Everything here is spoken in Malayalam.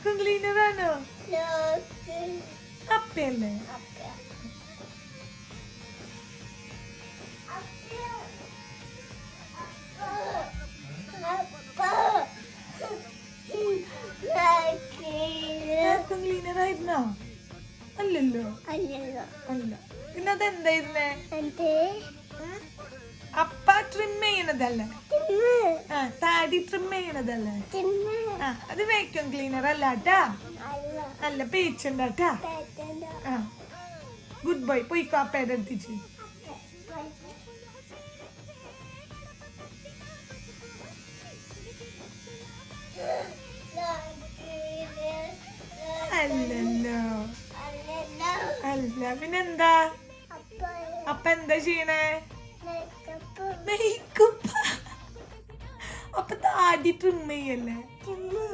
വാക്യൂം ക്ലീനർ ആണോ അപ്പയല്ലേ ആയിരുന്നോ? അല്ലല്ലോ. അല്ലല്ലോ. അല്ല. പിന്നെ അതെന്തായിരുന്നേ? അപ്പ ട്രിം ചെയ്യണതല്ലേ? താടി ട്രിം ചെയ്യണതല്ലേ? അത് വേക്യൂം ക്ലീനർ അല്ല ട്ടാ. അല്ല. പേച്ചുണ്ടാട്ടാ ആ. ഗുഡ് ബോയ് പോയിക്കോ അപ്പയുടെ അടുത്തിച്ച് അല്ലല്ലോ. അല്ല പിന്നെന്താ? അപ്പൊ എന്താ ചെയ്യണേ? മേക്കപ്പ് അപ്പൊ ആദ്യത്തെ തിന്ന്